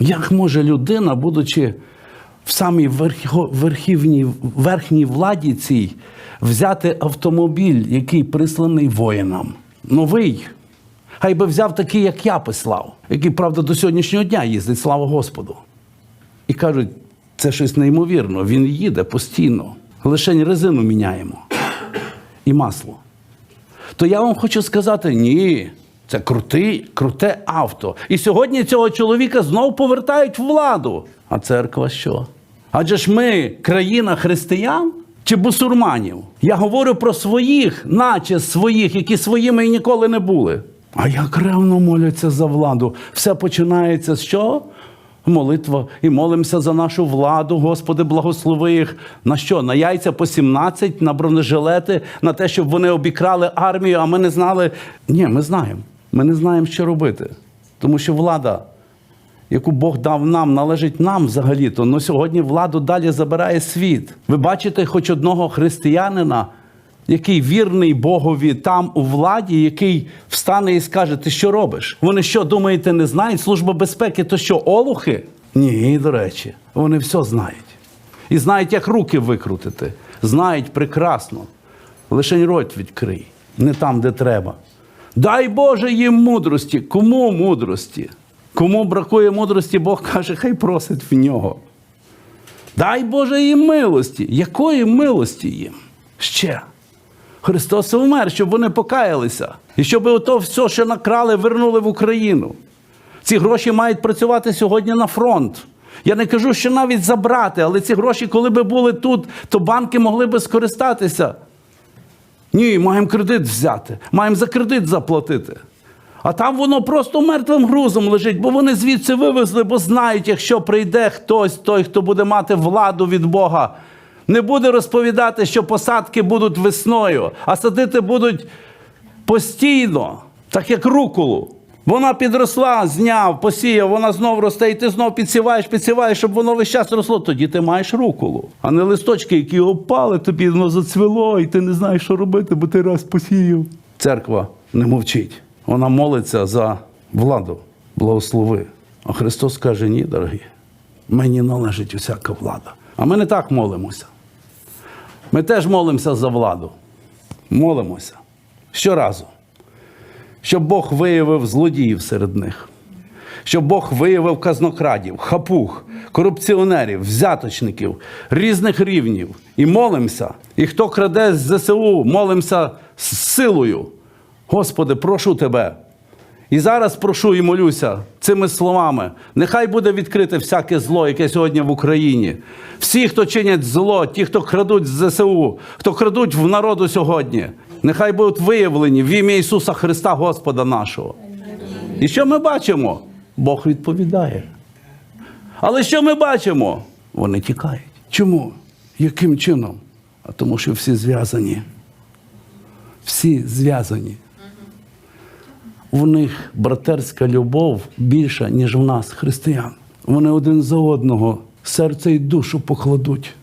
Як може людина, будучи в самій верхівній, верхній владі цій, взяти автомобіль, який присланий воїнам? Новий. Хай би взяв такий, як я пислав, який, правда, до сьогоднішнього дня їздить, слава Господу. І кажуть, це щось неймовірно, він їде постійно. Лише резину міняємо і масло. То я вам хочу сказати: ні, це крутий, круте авто. І сьогодні цього чоловіка знову повертають владу. А церква що? Адже ж ми країна християн чи бусурманів? Я говорю про своїх, наче своїх, які своїми і ніколи не були. А як ревно моляться за владу. Все починається з чого? Молитва і молимося за нашу владу, Господи, благослови їх. На що? На яйця по 17, на бронежилети, на те, щоб вони обікрали армію, а ми не знали. Ні, ми знаємо. Ми не знаємо, що робити. Тому що влада, яку Бог дав нам, належить нам взагалі-то. Но сьогодні владу далі забирає світ. Ви бачите хоч одного християнина, який вірний Богові там у владі, який встане і скаже: Ти що робиш? Вони що, думаєте, не знають? Служба безпеки, то що, олухи? Ні, до речі, вони все знають. І знають, як руки викрутити. Знають прекрасно. Лише рот відкрий, не там, де треба. Дай Боже їм мудрості. Кому мудрості? Кому бракує мудрості, Бог каже, хай просить в нього. Дай Боже їм милості. Якої милості їм? Ще. Христос вмер, щоб вони покаялися. І щоб ото все, що накрали, вернули в Україну. Ці гроші мають працювати сьогодні на фронт. Я не кажу, що навіть забрати, але ці гроші, коли би були тут, то банки могли би скористатися. Ні, маємо кредит взяти, маємо за кредит заплатити. А там воно просто мертвим грузом лежить, бо вони звідси вивезли, бо знають, якщо прийде хтось, той, хто буде мати владу від Бога, не буде розповідати, що посадки будуть весною, а садити будуть постійно, так як руколу. Вона підросла, зняв, посіяв, вона знов росте, і ти знов підсіваєш, підсіваєш, щоб воно весь час росло. Тоді ти маєш руколу, а не листочки, які опали, тобі воно зацвіло, і ти не знаєш, що робити, бо ти раз посіяв. Церква не мовчить. Вона молиться за владу, благослови. А Христос каже: ні, дорогі, мені належить усяка влада. А ми не так молимося. Ми теж молимося за владу. Молимося щоразу щоб Бог виявив злодіїв серед них, щоб Бог виявив казнокрадів, хапух, корупціонерів, взяточників різних рівнів. І молимося. І хто краде з ЗСУ, молимося з силою. Господи, прошу тебе. І зараз прошу і молюся цими словами. Нехай буде відкрите всяке зло, яке сьогодні в Україні. Всі, хто чинять зло, ті, хто крадуть з ЗСУ, хто крадуть в народу сьогодні, нехай будуть виявлені в ім'я Ісуса Христа, Господа нашого. І що ми бачимо? Бог відповідає. Але що ми бачимо? Вони тікають. Чому? Яким чином? А тому, що всі зв'язані. Всі зв'язані. В них братерська любов більша, ніж в нас, християн. Вони один за одного серце і душу покладуть.